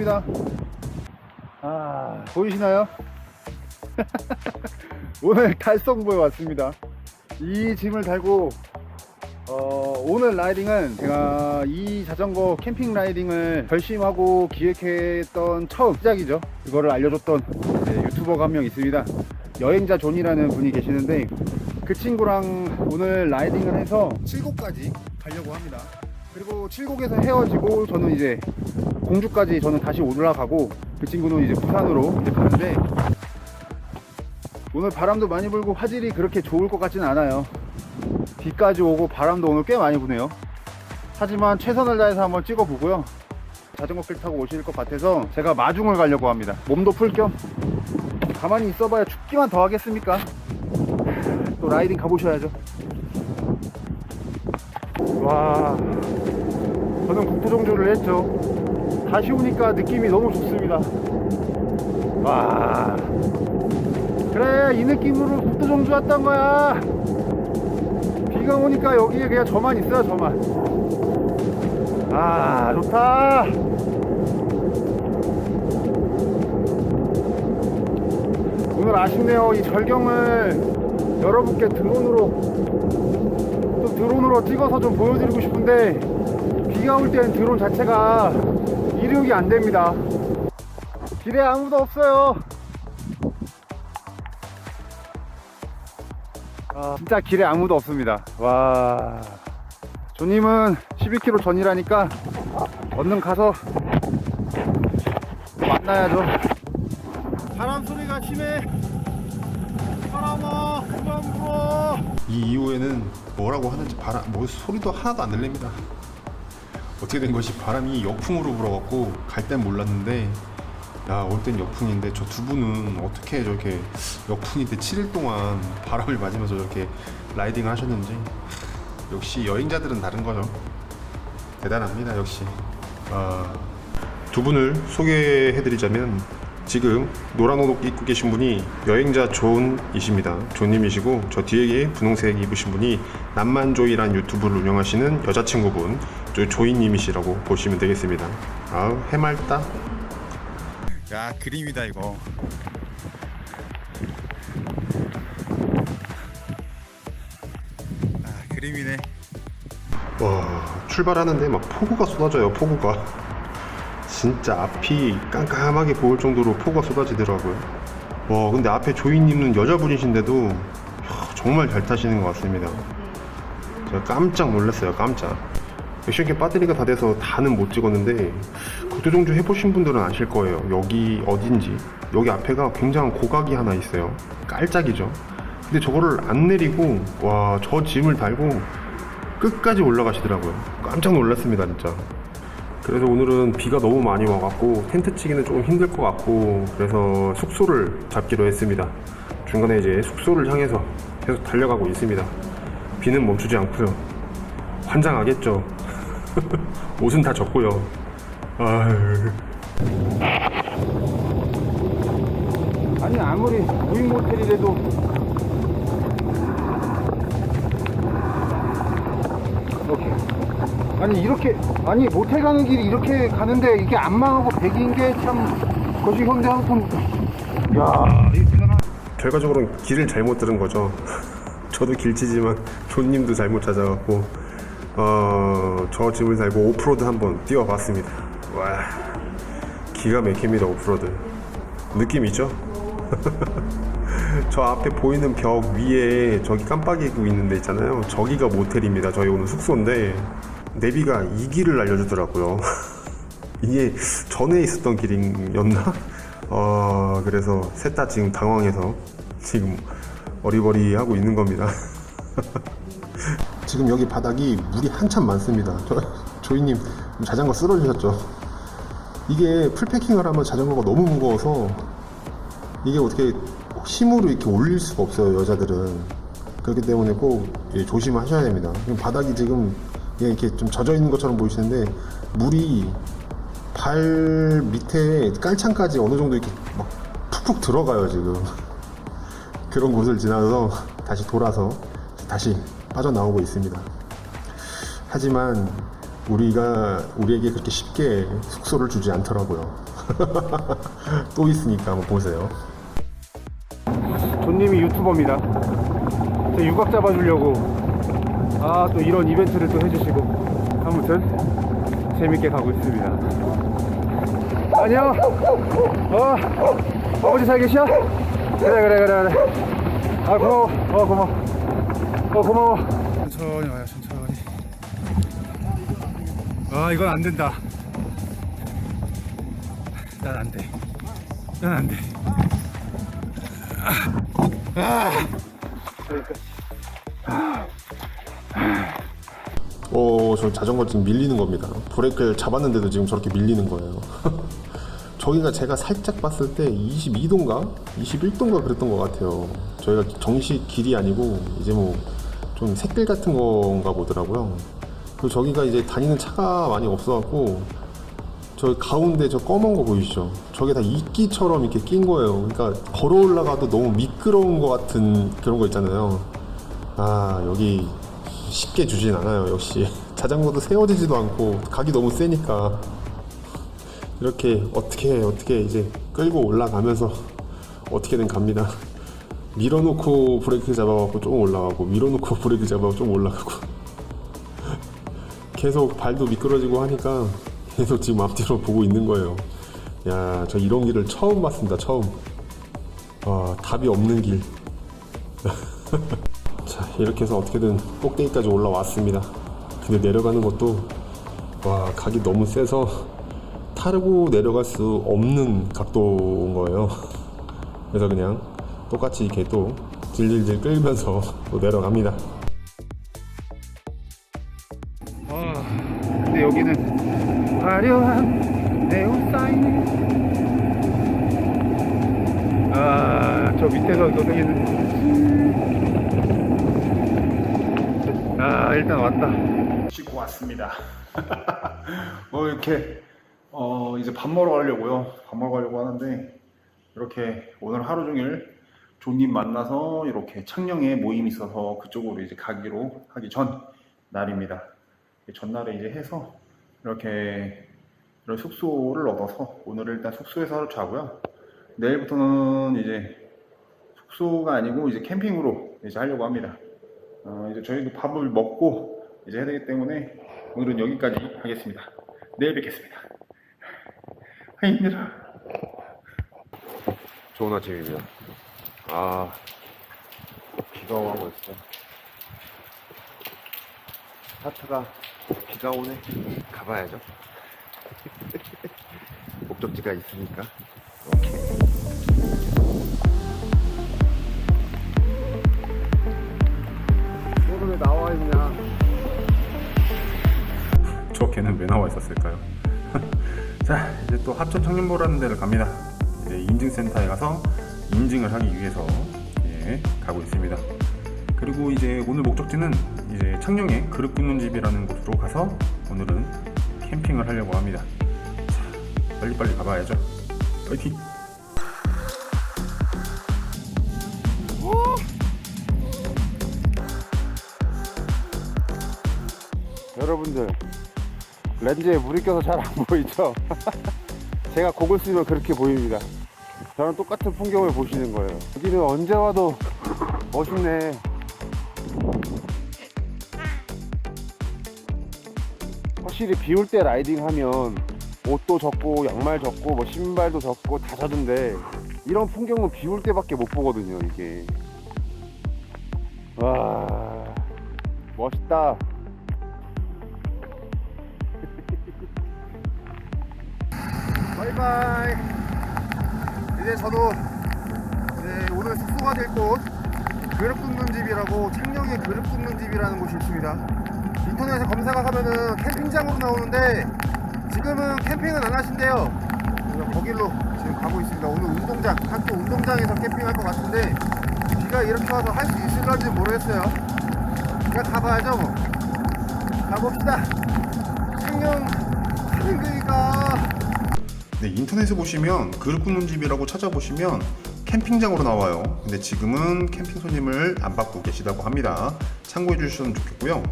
로뚱입니다. 아 보이시나요? 오늘 달성부에 왔습니다. 이 짐을 달고 어, 오늘 라이딩은 제가 이 자전거 캠핑 라이딩을 결심하고 기획했던 처음 시작이죠. 그거를 알려줬던 네, 유튜버가 한 명 있습니다. 여행자 존이라는 분이 계시는데 그 친구랑 오늘 라이딩을 해서 칠곡까지 가려고 합니다 그리고 칠곡에서 헤어지고 저는 이제 공주까지 저는 다시 올라가고 그 친구는 이제 부산으로 이제 가는데 오늘 바람도 많이 불고 화질이 그렇게 좋을 것 같지는 않아요. 비까지 오고 바람도 오늘 꽤 많이 부네요. 하지만 최선을 다해서 한번 찍어보고요. 자전거 길 타고 오실 것 같아서 제가 마중을 가려고 합니다. 몸도 풀 겸. 가만히 있어봐야 춥기만 더 하겠습니까? 또 라이딩 가보셔야죠. 와 저는 국토정조를 했죠. 다시 오니까 느낌이 너무 좋습니다. 와. 그래 이 느낌으로 국토정조 왔단 거야. 비가 오니까 여기에 그냥 저만 있어요 저만. 아 좋다. 오늘 아쉽네요. 이 절경을 여러분께 드론으로 또 드론으로 찍어서 좀 보여드리고 싶은데 비가 올땐 드론 자체가 이륙이 안 됩니다 길에 아무도 없어요 아, 진짜 길에 아무도 없습니다. 와. 조님은 12km 전이라니까 얼른 가서 만나야죠. 바람 소리가 심해. 바람아, 그만 불어. 이 이후에는 뭐라고 하는지 바람 뭐 소리도 하나도 안 들립니다. 어떻게 된 것이 바람이 역풍으로 불어갖고 갈 땐 몰랐는데 야 올 땐 역풍인데 저 두 분은 어떻게 저렇게 역풍인데 7일 동안 바람을 맞으면서 저렇게 라이딩을 하셨는지 역시 여행자들은 다른 거죠. 대단합니다 역시. 아, 두 분을 소개해드리자면 지금 노란 옷 입고 계신 분이 여행자 존이십니다. 존님이시고 저 뒤에 분홍색 입으신 분이 남만조이란 유튜브를 운영하시는 여자친구분 저 조이님이시라고 보시면 되겠습니다. 아우 해맑다. 야, 그림이다 이거. 아, 그림이네. 와 출발하는데 막 폭우가 쏟아져요 폭우가 진짜 앞이 깜깜하게 보일 정도로 폭우가 쏟아지더라고요. 와 근데 앞에 조이님은 여자분이신데도 정말 잘 타시는 것 같습니다. 제가 깜짝 놀랐어요 깜짝. 액션캠 배터리가 다 돼서 다는 못 찍었는데 국토종주 해보신 분들은 아실 거예요. 여기 어딘지. 여기 앞에가 굉장한 고각이 하나 있어요. 깔짝이죠. 근데 저거를 안 내리고 와 저 짐을 달고 끝까지 올라가시더라고요. 깜짝 놀랐습니다, 진짜. 그래서 오늘은 비가 너무 많이 와갖고 텐트 치기는 조금 힘들 것 같고 그래서 숙소를 잡기로 했습니다. 중간에 이제 숙소를 향해서 계속 달려가고 있습니다. 비는 멈추지 않고요. 환장하겠죠. 옷은 다 젖고요. 아니 아무리 무인 모텔이라도 오케이. 아니 이렇게 아니 모텔 가는 길이 이렇게 가는데 이게 안 망하고 백인 게참 거시 현대항품 야 결과적으로는 길을 잘못 들은 거죠. 저도 길치지만 존님도 잘못 찾아갖고 어, 저 짐을 달고 오프로드 한번 뛰어봤습니다. 와 기가 막힙니다 오프로드. 느낌 있죠? 저 앞에 보이는 벽 위에 저기 깜빡이고 있는 데 있잖아요. 저기가 모텔입니다. 저희 오늘 숙소인데 내비가 이 길을 알려주더라고요. 이게 전에 있었던 길이었나? 어, 그래서 셋 다 지금 당황해서 지금 어리버리 하고 있는 겁니다. 지금 여기 바닥이 물이 한참 많습니다. 저, 조이님 자전거 쓰러지셨죠? 이게 풀패킹을 하면 자전거가 너무 무거워서 이게 어떻게 힘으로 이렇게 올릴 수가 없어요, 여자들은. 그렇기 때문에 꼭 예, 조심하셔야 됩니다. 바닥이 지금 예, 이렇게 좀 젖어 있는 것처럼 보이시는데 물이 발 밑에 깔창까지 어느 정도 이렇게 막 푹푹 들어가요, 지금. 그런 곳을 지나서 다시 돌아서 다시 빠져나오고 있습니다. 하지만 우리가 우리에게 그렇게 쉽게 숙소를 주지 않더라고요. 또 있으니까 한번 보세요. 존님이 유튜버입니다. 제 육각 잡아주려고 아 또 이런 이벤트를 또 해주시고 아무튼 재밌게 가고 있습니다. 안녕. 어 아버지 잘 계셔? 그래 그래 그래 그래. 아 고마워. 어 고마워. 어 고마워. 천천히 와요 천천히. 아 이건 안 된다. 난 안 돼. 난 안 돼. 어, 저 자전거 지금 밀리는 겁니다. 브레이크를 잡았는데도 지금 저렇게 밀리는 거예요. 저기가 제가 살짝 봤을 때 22도인가? 21도인가 그랬던 것 같아요. 저희가 정식 길이 아니고 이제 뭐 좀 색길 같은 건가 보더라고요. 그리고 저기가 이제 다니는 차가 많이 없어갖고 저 가운데 저 검은 거 보이시죠? 저게 다 이끼처럼 이렇게 낀 거예요. 그러니까 걸어 올라가도 너무 미끄러운 것 같은 그런 거 있잖아요. 아 여기 쉽게 주진 않아요. 역시 자전거도 세워지지도 않고 각이 너무 세니까 이렇게 어떻게 어떻게 이제 끌고 올라가면서 어떻게든 갑니다. 밀어놓고 브레이크 잡아갖고 좀 올라가고 밀어놓고 브레이크 잡아갖고 좀 올라가고 계속 발도 미끄러지고 하니까 계속 지금 앞뒤로 보고 있는 거예요. 야, 저 이런 길을 처음 봤습니다. 처음. 아, 답이 없는 길. 자, 이렇게 해서 어떻게든 꼭대기까지 올라왔습니다. 근데 내려가는 것도 와, 각이 너무 세서 타르고 내려갈 수 없는 각도인 거예요. 그래서 그냥 똑같이 이렇게 또 질질질 끌면서 또 내려갑니다. 아, 근데 여기는 화려한 네온 사인 아, 저 밑에서 거기는 아, 일단 왔다 씻고 왔습니다 뭐 이렇게 어, 이제 밥 먹으러 가려고요 밥 먹으러 가려고 하는데 이렇게 오늘 하루 종일 존님 만나서 이렇게 창녕에 모임이 있어서 그쪽으로 이제 가기로 하기 전 날입니다. 전날에 이제 해서 이렇게 이런 숙소를 얻어서 오늘 일단 숙소에서 하루 자고요. 내일부터는 이제 숙소가 아니고 이제 캠핑으로 이제 하려고 합니다. 어, 이제 저희도 밥을 먹고 이제 해야 되기 때문에 오늘은 여기까지 하겠습니다. 내일 뵙겠습니다. 아, 힘들어. 좋은 아침입니다. 아, 비가 오고 있어. 하트가 비가 오네. 가봐야죠. 목적지가 있으니까. 오케이. 왜 나와 있냐? 저 걔는 왜 나와 있었을까요? 자, 이제 또 하천 청년보라는 데를 갑니다. 이제 인증센터에 가서 인증을 하기 위해서 예, 가고 있습니다. 그리고 이제 오늘 목적지는 이제 창녕에 그릇 굽는 집이라는 곳으로 가서 오늘은 캠핑을 하려고 합니다. 자, 빨리빨리 가봐야죠. 파이팅! 여러분들 렌즈에 물이 껴서 잘 안 보이죠? 제가 곡을 쓰면 그렇게 보입니다. 저랑 똑같은 풍경을 보시는 거예요. 여기는 언제 와도 멋있네. 확실히 비 올 때 라이딩 하면 옷도 젖고 양말 젖고 뭐 신발도 젖고 다 젖은데 이런 풍경은 비 올 때밖에 못 보거든요 이게 와 멋있다 바이바이. 이제 저도 이제 오늘 숙소가 될 곳 그릇 굽는 집이라고 창녕에 그릇 굽는 집이라는 곳이 있습니다. 인터넷에 검색을 하면은 캠핑장으로 나오는데 지금은 캠핑은 안 하신대요. 거길로 지금 가고 있습니다. 오늘 운동장 학교 운동장에서 캠핑할 것 같은데 비가 이렇게 와서 할 수 있을런지 모르겠어요. 그냥 가봐야죠 뭐. 가봅시다. 창녕 캠핑가 네, 인터넷에 보시면 그릇 굽는 집이라고 찾아보시면 캠핑장으로 나와요. 근데 지금은 캠핑 손님을 안 받고 계시다고 합니다. 참고해 주시면 좋겠고요.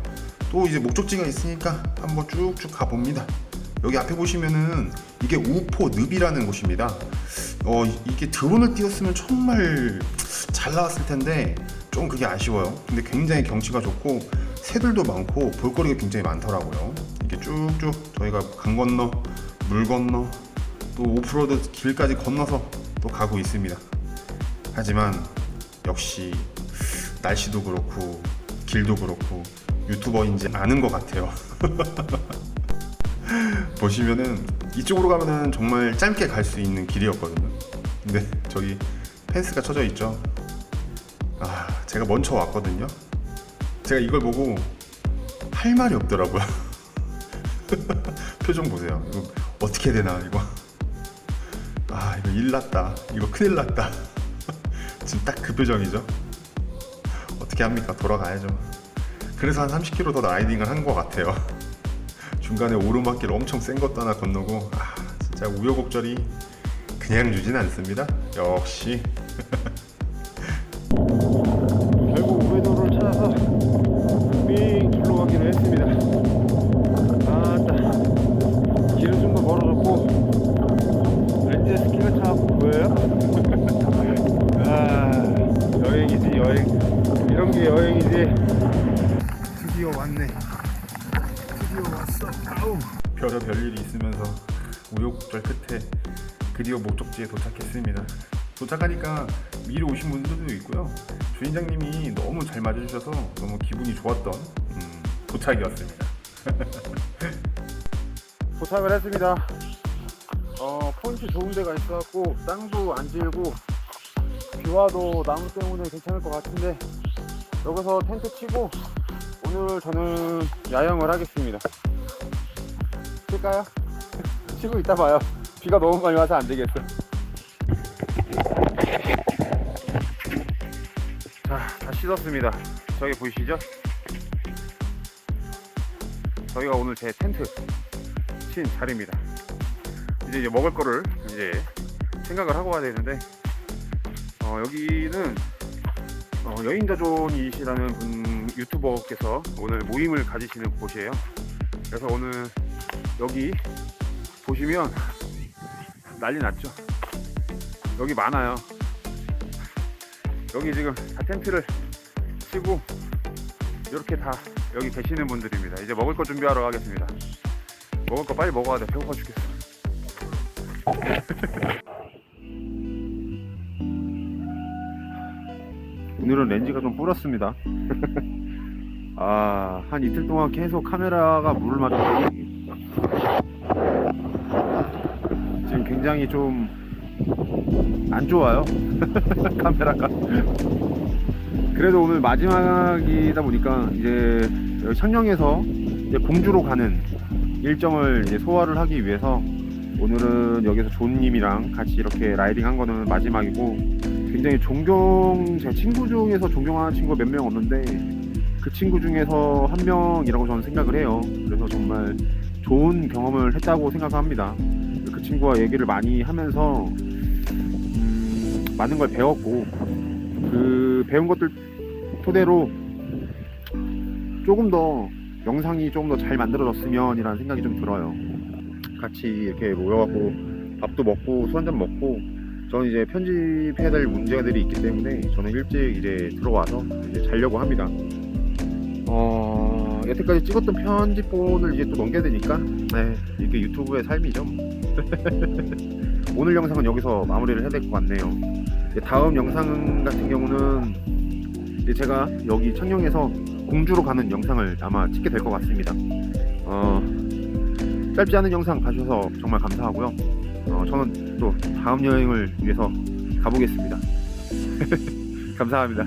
또 이제 목적지가 있으니까 한번 쭉쭉 가봅니다. 여기 앞에 보시면은 이게 우포 늪이라는 곳입니다. 어 이- 이게 드론을 띄웠으면 정말 잘 나왔을 텐데 좀 그게 아쉬워요. 근데 굉장히 경치가 좋고 새들도 많고 볼거리가 굉장히 많더라고요. 이렇게 쭉쭉 저희가 강 건너 물 건너 또 오프로드 길까지 건너서 또 가고 있습니다. 하지만 역시 날씨도 그렇고 길도 그렇고 유튜버인지 아는 것 같아요. 보시면은 이쪽으로 가면은 정말 짧게 갈 수 있는 길이었거든요. 근데 저기 펜스가 쳐져 있죠. 아, 제가 먼저 왔거든요. 제가 이걸 보고 할 말이 없더라고요. 표정 보세요. 이거 어떻게 되나 이거. 아, 이거 일 났다. 이거 큰일 났다. 지금 딱 그 표정이죠. 어떻게 합니까? 돌아가야죠. 그래서 한 30km 더 라이딩을 한 것 같아요. 중간에 오르막길 엄청 센 것도 하나 건너고 아 진짜 우여곡절이 그냥 주진 않습니다. 역시 왔네 드디어 왔어 아우 별의 별일이 있으면서 우여곡절 끝에 드디어 목적지에 도착했습니다. 도착하니까 미리 오신 분들도 있고요. 주인장님이 너무 잘 맞아주셔서 너무 기분이 좋았던 음, 도착이었습니다. 도착을 했습니다. 어, 포인트 좋은 데가 있어갖고 땅도 안 질고 비와도 나무 때문에 괜찮을 것 같은데 여기서 텐트 치고 오늘 저는 야영을 하겠습니다. 칠까요? 치고 있다 봐요. 비가 너무 많이 와서 안 되겠어. 자, 다 씻었습니다. 저기 보이시죠? 저희가 오늘 제 텐트 친 자리입니다. 이제, 이제 먹을 거를 이제 생각을 하고 가야 되는데 어, 여기는 어, 여인자존이시라는 분 유튜버께서 오늘 모임을 가지시는 곳이에요. 그래서 오늘 여기 보시면 난리 났죠. 여기 많아요. 여기 지금 다 텐트를 치고 이렇게 다 여기 계시는 분들입니다. 이제 먹을 거 준비하러 가겠습니다. 먹을 거 빨리 먹어야 돼. 배고파 죽겠어. 오늘은 렌즈가 좀 불었습니다. 아, 한 이틀 동안 계속 카메라가 물을 맞아서 지금 굉장히 좀 안 좋아요. 카메라가. 그래도 오늘 마지막이다 보니까 이제 창녕에서 이제 공주로 가는 일정을 이제 소화를 하기 위해서 오늘은 여기서 존님이랑 같이 이렇게 라이딩 한 거는 마지막이고 굉장히 존경 제 친구 중에서 존경하는 친구가 몇 명 없는데 그 친구 중에서 한 명이라고 저는 생각을 해요. 그래서 정말 좋은 경험을 했다고 생각합니다. 그 친구와 얘기를 많이 하면서 음, 많은 걸 배웠고 그 배운 것들 토대로 조금 더 영상이 조금 더 잘 만들어졌으면이라는 생각이 좀 들어요. 같이 이렇게 모여갖고 밥도 먹고 술 한잔 먹고 저는 이제 편집해야 될 문제들이 있기 때문에 저는 일찍 이제 들어와서 이제 자려고 합니다. 어, 여태까지 찍었던 편집본을 이제 또 넘겨야 되니까 네, 이게 유튜브의 삶이죠. 오늘 영상은 여기서 마무리를 해야 될 것 같네요. 다음 영상 같은 경우는 제가 여기 창녕에서 공주로 가는 영상을 아마 찍게 될 것 같습니다. 어, 짧지 않은 영상 봐주셔서 정말 감사하고요. 어, 저는 또 다음 여행을 위해서 가보겠습니다. 감사합니다.